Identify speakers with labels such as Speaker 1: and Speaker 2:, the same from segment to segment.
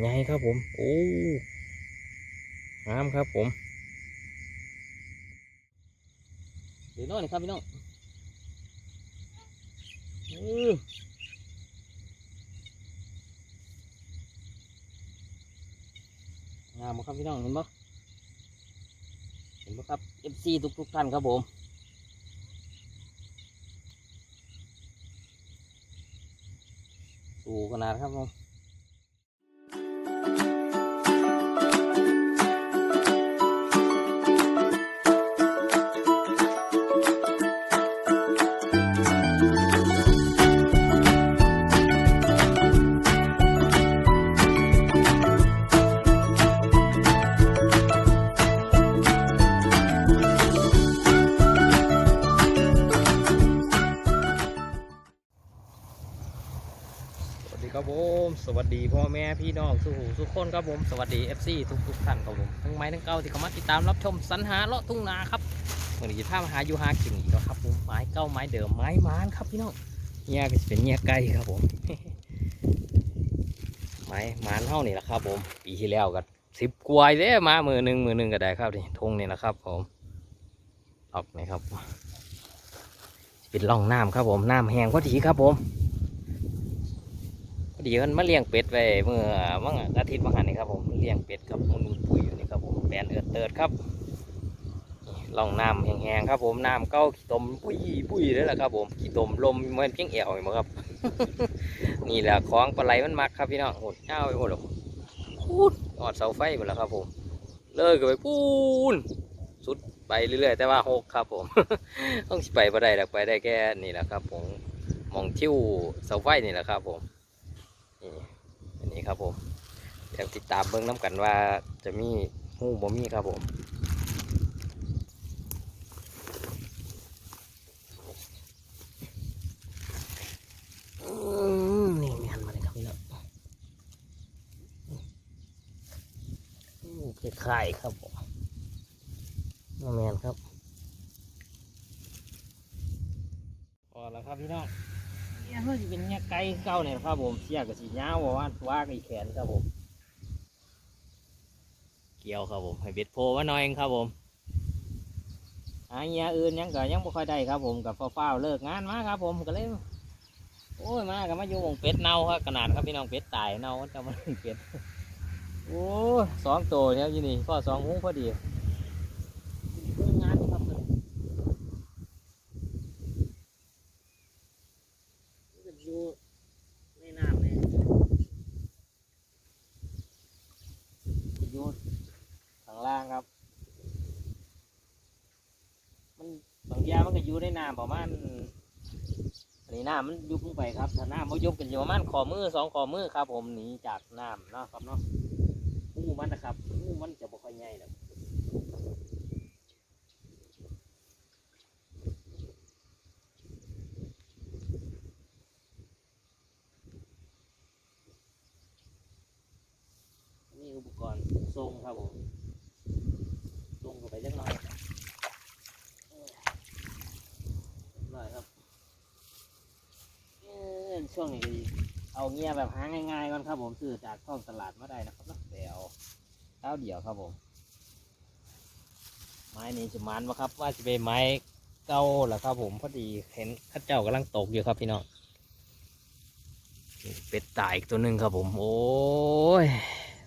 Speaker 1: ใหญ่ครับผม โอ้งามครับผมเดี๋ยวน้อยครับพี่น้องอืองามครับพี่น้องเห็นบ่เห็นบ่ครับ FC ทุกทุกท่านครับผมสูงขนาดครับผม่พี่น้องสุหูสุกคนครับผมสวัสดี FC ทุกทุกท่านครับผมทั้งไม้ทั้งเก่าที่เข้ามาติดตามรับชมสรรหาเลาะทุ่งนาครับเมื่อนี้ท่ามาหาอยู่หากินอีกแล้วครับผมไม้เก่าไม้เดิมไม้มานครับพี่น้องเนี่ยก็จะเป็นเนี่ยไก่ครับผมไม้มานเท่านี่แหละครับผมปีที่แล้วก็สิบกว่าเลยมามือหนึ่งมือหนึ่งก็ได้ครับนี่ทงนี่แหละครับผมออกนี่ครับเป็นร่องน้ำครับผมน้ำแห้งพอดีครับผม ดีมันมาเลี้ยงเป็ดไว้เมื่อวันอาทิตย์วันหันนี่ครับผมเลี้ยงเป็ดครับมันปุ๋ยอยู่นี่ครับผมแปลนเอือดเติดครับล่องน้ำแห้งๆครับผมน้ำเก้าขี้ตมปุ้ยปุ้ยเลยแหละครับผมขี้ตมลมมันเพียงเอวเห็นไหมครับ นี่แหละของปลาไหลมันมักครับพี่น้องโหดเจ้าไปหมดหรอกพูดออดเสาไฟหมดแล้วครับผม เลิกกันไปปูนสุดไปเรื่อยๆ แต่ว่าหกครับผม ต้องไปบ่ได้หรอกไปได้แค่นี่แหละครับ ผมมองทิวเสาไฟนี่แหละครับผม นนี้ครับผมเดี๋ยวติดตามเบิ้งน้ำกันว่าจะมีหูบ่มีครับผมอืมนี่แมนมาเลยครับพี่น้องอู้คล้ายๆครับผมแมนครับพอแล้วครับพี่น้อง เนี่ยเขาจะเป็นเนี่ยไก่เก่าเนี่ยครับผมเสียกับสียาวว่าว่าว่ากับอีแขนครับผม เกี่ยวครับผมให้เบ็ดโพมาหน่อยเองครับผมหาเงี้ยอื่นยังก็ยังไม่ค่อยได้ครับผมกับฟ้าวๆเลิกงานมาครับผมก็เลยโอ้ยมากับมาอยู่วงเป็ดเน่าครับขนาดครับพี่น้องเป็ดตายเน่าจะมาเป็ดโอ้ยสองตัวเนี่ยอยู่นี่ก็สองหุ้งพอดีงานครับ มันอยู่ในน้ำเลยอยู่ข้างล่างครับ มันบาง อยู่ในน้ำประมาณอันนี้น้ำมันยุบลงไปครับถ้าน้ำมันยุบกันอยู่ประมาณขอมือสองขอมือครับ ผมหนีจากน้ำเนาะครับเนาะหูมันนะครับหูมันจะบ่ค่อยใหญ่หรอกนี่อุปกรณ์ทรงครับผมทรงเข้าไปเล็กน้อยเออ เรียบร้อยครับช่วงนี้เอาเงียแบบหาง่ายๆก่อนครับ ผมซื้อจากท้องตลาดมาได้นะครับนะแต่เอาเท้าเดียวครับผม ไม้นี้จะมันวะครับ ว่าจะเป็นไม้เก่าเหรอครับ ผมพอดีเห็นข้าเจ้ากำลังตกอยู่ครับพี่น้องเป็ดตายอีกตัวหนึ่งครับ ผมโอ้ย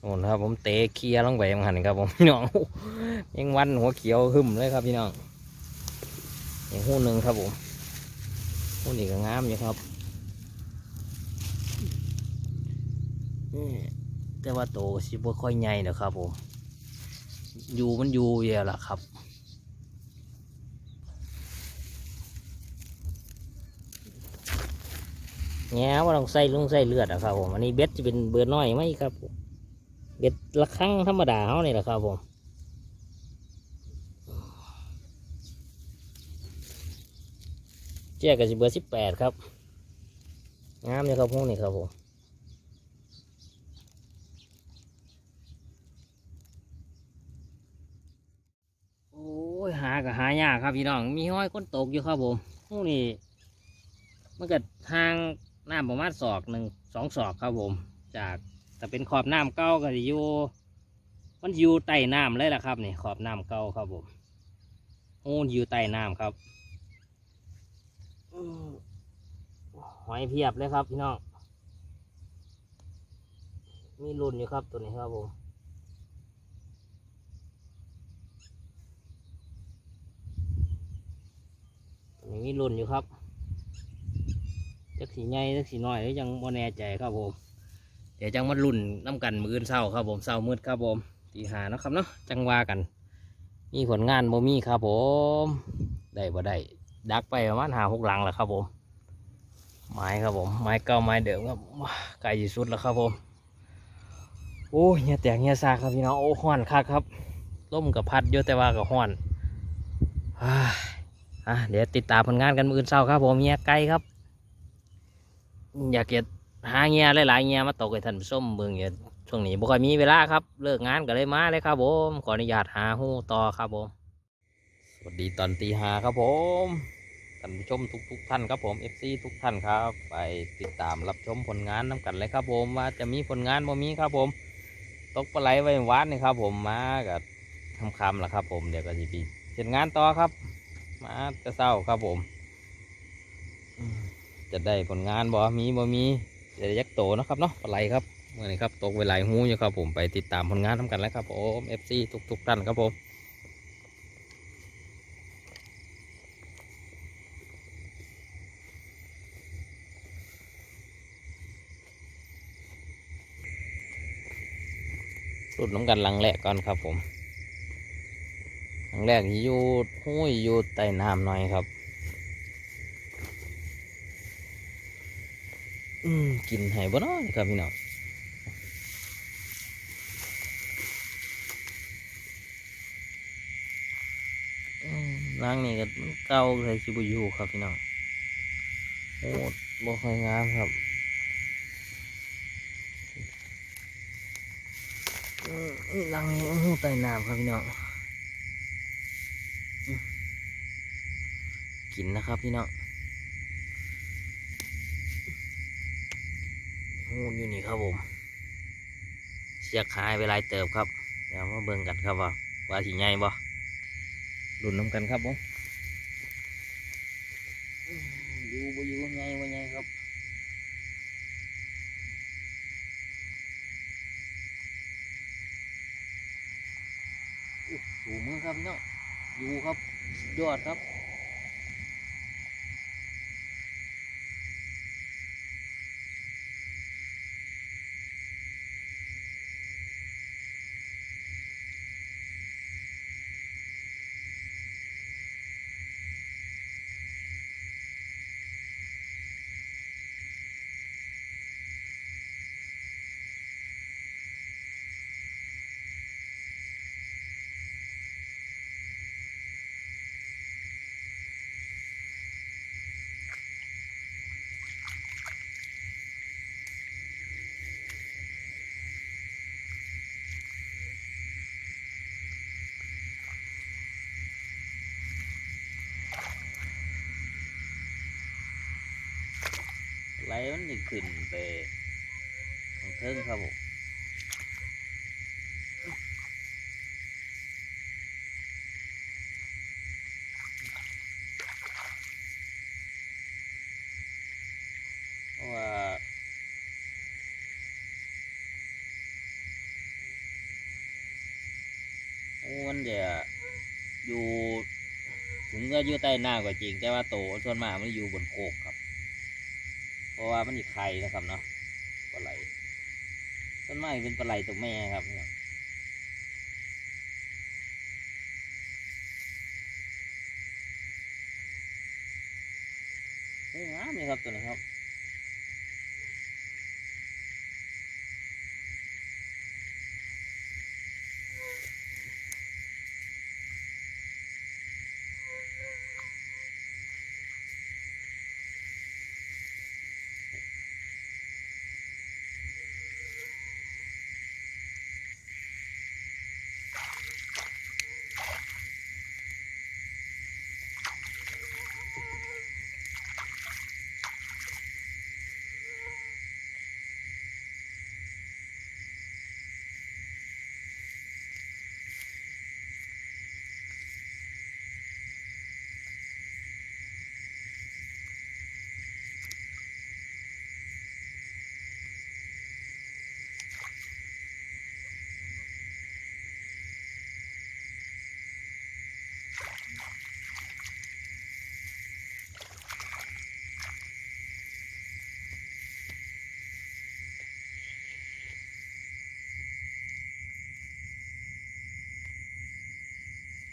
Speaker 1: โน่นครับ ผมเตะเคลียร์ลงไปยังหันครับ ผมพี่น้องยังวันหัวเขียวหึมเลยครับพี่น้องอีกหูหนึ่งครับผม หูนี้ก็งามอยู่ครับนี่แต่ว่าโตสิบ่ค่อยใหญ่นะครับผมอยู่มันอยู่เยอะล่ะครับแง่ว่าต้องใส่ลุงใส่เลือดอะครับผมอันนี้เบ็ดจะเป็นเบอร์น้อยไหมครับผมเบ็ดละครั้งธรรมดาเขานี่แหละครับผม เจ๊กับสิเบอร์สิบแปดครับงามเลยครับพวกนี้ครับผมโอ้ยหากับหายากครับพี่น้องมีห้อยก้นตกอยู่ครับผมพวกนี้มันก็ทางน้ำประมาณศอกหนึ่งสองศอกครับผม จากแต่เป็นขอบน้ำเก่าก็สิอยู่มันอยู่ใต้น้ำเลยล่ะครับนี่ขอบน้ำเก่าครับผมโอ้อยู่ใต้น้ำครับ หอยเพียบเลยครับพี่น้อง มีรุ่นอยู่ครับตัวนี้ครับผมนี้มีรุ่นอยู่ครับจักสีใหญ่จักสีน้อยยังบ่แน่ใจครับผม เดี๋ยวจังมารุ่นน้ำกันมืออื่นเศร้าครับผมเศร้ามืดครับผมตีหานะครับเนาะจังว่ากัน มีผลงานบ่มีครับผม ได้บ่ได้ ดักไปประมาณหาหกหลังแล้วครับผมไม้ครับผมไม้เก่าไม้เดิมครับว้าไกลที่สุดแล้วครับผมโอ้ยเหี่ยแตกเหี่ยซากครับพี่น้องโอ้ห้อนคักครับล่มกับพัดเยอะแต่ว่ากับห้อนอ่าอะเดี๋ยวติดตามผลงานกันมืออื่นเศร้าครับผมเหี่ยไกลครับ อยากเก็บหาเงี้ยหลายๆเงี้ยมาตกให้ท่านผู้มเบิ่งอย่าช่วงนี้บ่ค่อยมีเวลาครับ เลิกงานก็เลยมาเลยครับผมขออนุญาตหาหู้ต่อครับผม วัสดีตอนตีหาครับผมท่านผู้ชมทุกทุกๆท่านครับผม FC ทุกท่านครับ ไปติดตามรับชมผลงานน้กันเลยครับผมว่าจะมีผลงานบ่มีครับผมตกปลาไหลไว้วานนี่ครับ ผมมากับทำคำแล้วครับ ผมเดี๋ยวก็จะไปเสร็จงานต่อครับ มาจะเศร้าครับผม จะได้ผลงานบ่มีบ่มีเดี๋ยวยักโตนะครับเนาะปลาไหลครับเมื่อนี้ครับตกเวลาหูอยู่ครับผมไปติดตามผลงานทำกันแล้วครับผม FC ทุกทุกท่านครับผม รุดน้ำกันหลังแรกก่อนครับผมหลังแรกอยู่ห้ยอยู่ใต้น้ำหน่อยครับ อืมกินให้บ่นาะนี่ครับพี่น้องอืมนางนี่ก็เก่าเลยสิบ่อยู่ครับพี่น้องโอ้บ่ค่อยงามครับอืม นางนี่อู้ใต้น้ำครับพี่น้องอืมกินนะครับพี่น้องงูอยู่นี่ครับผมเสียขายไปหลายเติบครับเดี๋ยวมาเบิ่งกันครับว่าว่าสีใหญ่บ่รุ่นน้ำกันครับผมอืมอยู่บ่อยู่ไง อยู่มือครับพี่น้องอยู่ครับดยอดครับ มันจะขึ้นไปทางเทิงครับผมเพราะว่าโอ้มันจะอยู่ถึงก็อยู่ใต้หน้ำก็จริง แต่ว่าโตส่วนมากมันอยู่บนโคกครับ ราะว่ามันอีกไข่นะครับเนาะปลาไหลต้นไม้เป็นปลาไหลตัวแม่ครับเนี่ยเฮ้ยงามเลยครับตัวนี้ครับ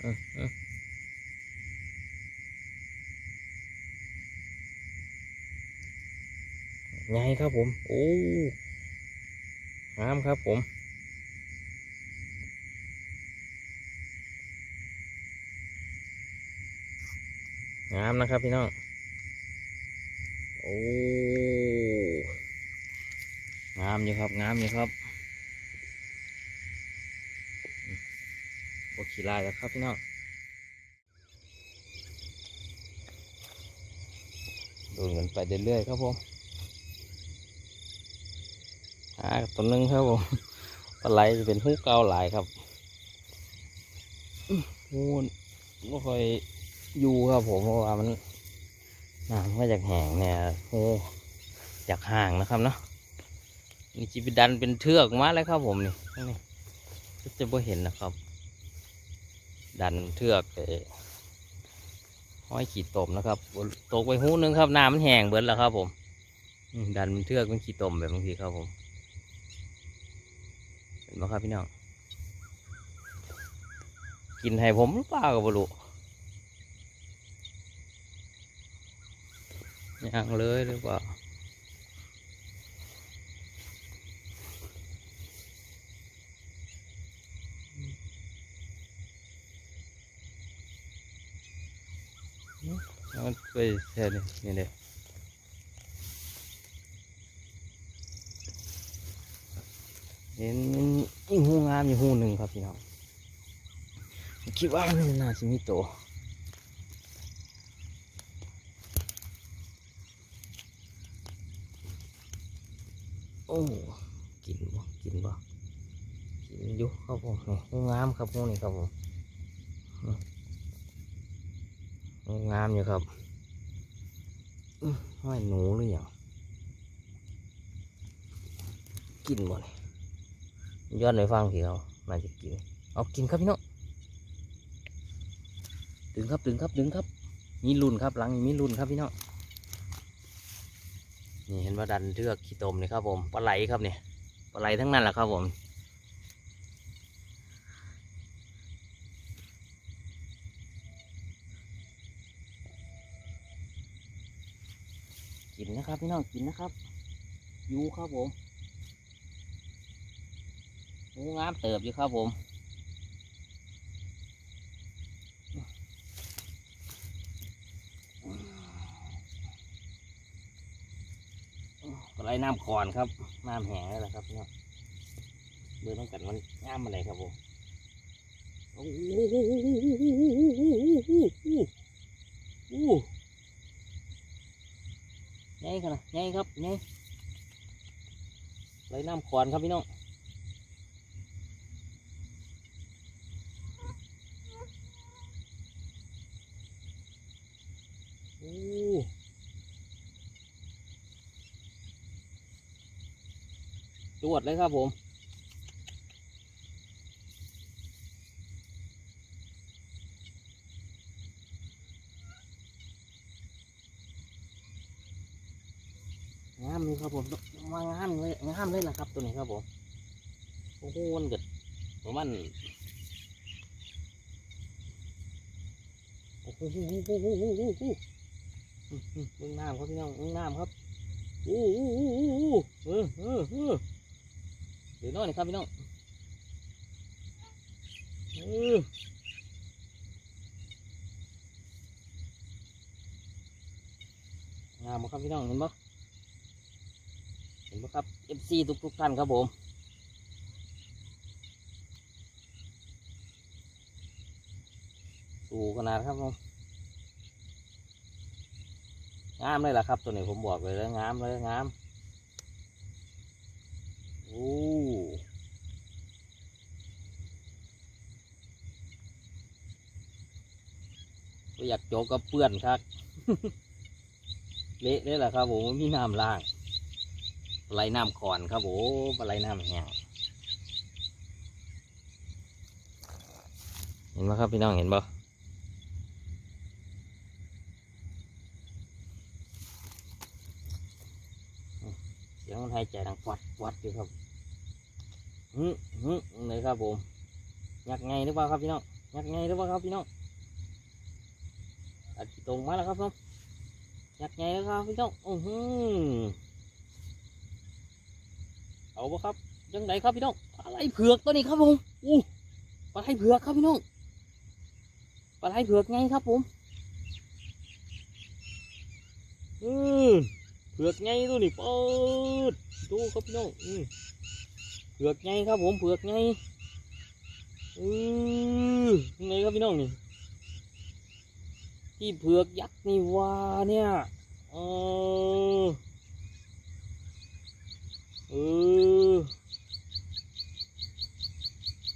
Speaker 1: ไงครับผม โอ้งามครับผม งามนะครับพี่น้อง โอ้ งามอยู่ครับ งามอยู่ครับ โอขี่ลายแล้วครับพี่น้องดูกันไปเรื่อยๆครับผมหาตัวหนึงครับผมปลาไหลจะเป็นหูเกาหลายครับหูไม่ค่อยอยู่ครับผมเพราะว่ามันน้ำก็จากแห้งเนี่ยโอ้จากห่างนะครับเนาะนี่จีบดันเป็นเทือกมาแล้วครับผมนี่นี่ก็จะบ่เห็นนะครับ ดันเทือกไปห้อยขีดตมนะครับตกไปหูหนึงครับน้ำมันแห้งเบิดแล้วครับ ผมดันเป็นเทือกเป็นขีดตมแบบบางทีครับผมเห็นไหมครับพี่น้องกินให้ผมหรือเปล่ากับบรูยังเลยหรือเปล่า มันไปแค่นี้นี่เลยเห็นอีหูงามอยู่หูหนึ่งครับพี่น้องคิดว่ามันน่าจะมีตัวโอ้กินบ่กินบ่กินยู่ครับผมนี่หูงามครับหูนี่ครับผมหูงามอยู่ครับ ห้อยหนูหรือยังกินบ่นี่ย้อนไปฟังพี่เขาน่าจะกิน เอากินครับพี่น้องดึงครับดึงครับดึงครับ มีรุ่นครับหลังนี้มีรุ่นครับพี่น้องนี่เห็นว่าดันเทือกขี้ตมนี่ครับผมปลาไหลครับเนี่ยปลาไหลทั้งนั้นแหละครับผม กินนะครับ พี่น้องกินนะครับอยู่ครับผมโอ้งามเติบอยู่ครับผมก็ไล่น้ำคอนครับน้ำแห้งแล้วล่ะครับเนี่ยเบื่อต้องกันมันงามอะไรครับผมโอ้โห ง่ายขนาดง่ายครับไงไล่น้ำคอนครับพี่น้องโอ้ตรวจเลยครับผม งามเลยครับผมมางามเลยงามเลยนะครับ ตัวนี้ครับผมโอ้โหมันเกิดประมันโอ้โหโอ้โหโอ้โหมอืมเบิ่งน้ำครับพี่น้องเบิ่งน้ำครับอู้อู้อู้อู้อู้เออเออเออเดี๋ยวน้อยหน่อยครับพี่น้องเออามครับพี่น้องเห็นบ่ เห็นบ่ครับ FC ทุกทุกๆท่านครับผมสูขนาดครับผมงามเลยล่ะครับ ตัวนี้ผมบอกเลยแล้วงามเลยงามโอ้อยากโจกกับเพื่อนครับ เละเลยล่ะครับผมไม่มีน้ำล่าง ไหลน้ำขอนครับผมปลาไหลน้ำแห้งเห็นไหมครับพี่น้องเห็นบ่เสียงมันหายใจดังฟัดฟัดอยู่ครับฮึฮึเลยครับผมยักไงหรือเปล่าครับพี่น้องยักไงหรือเปล่าครับพี่น้องอัดตรงมาแล้วครับผมยักไงแล้วครับพี่น้องอือหือ เอาปะครับยังไงครับพี่น้องอะไรเผือกตัวนี้ครับผมอู้ปลาไหลเผือกครับพี่น้องปลาไหลเผือกไงครับผมอือเผือกไงตัวนี้เปิดดูครับพี่น้องอือเผือกไงครับผมเผือกไงอือยังไงครับพี่น้องนี่ที่เผือกยักษ์นี่ว่าเนี่ยเออ เออ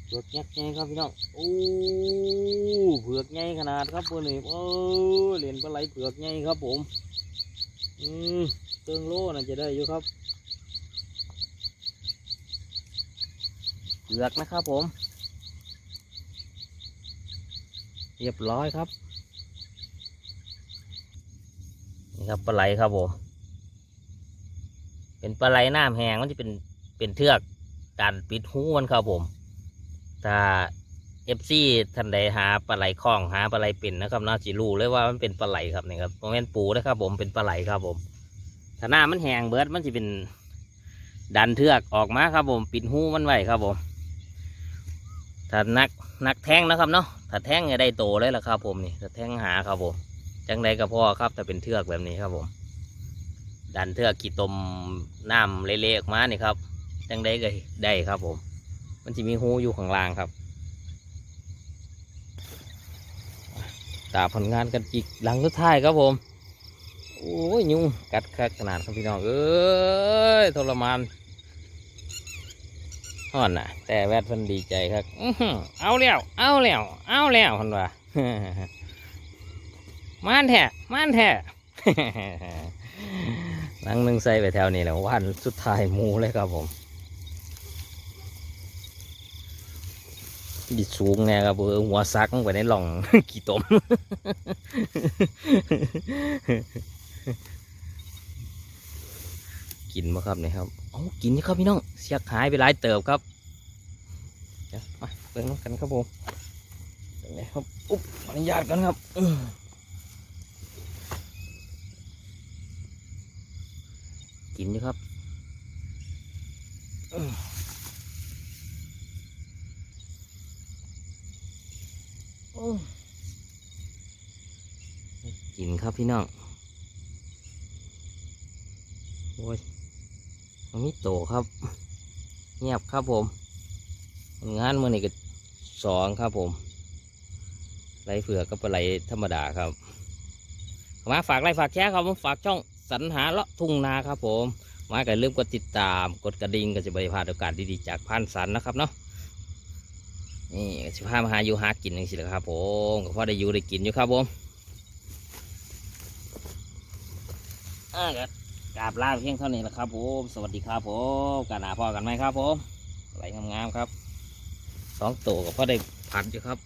Speaker 1: เผือกยักษ์ไงครับพี่น้องโอ้เผือกไงขนาดครับเพวกนี้เออเหรียญปลาไหลเผือกไงครับ ผม อืมเติงโล่น่าจะได้อยู่ครับเผือกนะครับผม เรียบร้อยครับ นี่ครับปลาไหลครับผม เป็นปลาไหลน้ำแหงมันจะเป็นเป็นเทือกการปิดหูมันครับผมถ้าเอฟซีท่านใดหาปลาไหลคล้องหาปลาไหลเป็นนะครับน่าจะรู้เลยว่ามันเป็นปลาไหลครับนี่ครับโมเมนปูนะครับผมเป็นปลาไหลครับผมถ้าหน้ามันแหงเบิร์ดมันจะเป็นดันเทือกออกมาครับผม ปิดหูมันไว้ครับผมถ้านักนักแท่งนะครับเนาะถ้าแท่งเนี่ยได้โตเลยละครับผมนี่ถ้าแท่งหาครับผมจังใดก็พอครับถ้าเป็นเทือกแบบนี้ครับผม ดันเทือกกี่ตมน้ำเละๆออกมานี่ครับจังใดก็ได้ครับผม มันจะมีหูอยู่ข้างล่างครับตาผลงานกันจิกหลังสุดท้ายครับผม โอ้ยยุงกัดคักขนาดครับพี่น้องเอ้ยทรมานห่อนน่ะ แต่แวดเพิ่นดีใจครับเอาแล้ว เอาแล้ว เอาแล้วคนว่ามานแท้มานแท้ หลังหนึ่งใส่ไปแถวนี้แหล้ววันสุดท้ายหมูเลยครับผมดิสูงแน่ครับเออหัวซักลงไปในหล่องกี่ตมกินมาครับเนี่ยครับเอากินนี่ครับพี่น้อง เสียกหายไปหลายเติบครับเดี๋ยวมาเบิ่งกันครับผมเบิ่ครับอุ๊บออนุญาตกันครับอื้อ กินอยู่ครับอื้อโอ้กินครับพี่น้องโอ้ยมันมีโตครับ เงียบครับผม งานมื่อนี้ก็สองครับผมไรเผือกก็ปลาไหลธรรมดาครับมาฝากไลค์ฝากแชร์ครับผมฝากช่อง สรรหาเลาะทุ่งนาครับผมมาก็ลืมกดติดตามกดกระดิ่งก็จะบริพลาดโอกาสดีๆจากพันสันนะครับเนาะนี่ก็สิพามาหาอยู่หากินอย่างสิละครับผมก็พอได้อยู่ได้กินอยู่ครับผมอ่าก็กราบลาเพียงเท่านี้แหละครับผมสวัสดีครับผมกันหนาพอกันไหมครับผมไหลงามๆครับสองตัวก็พอได้ผัดอยู่ครับ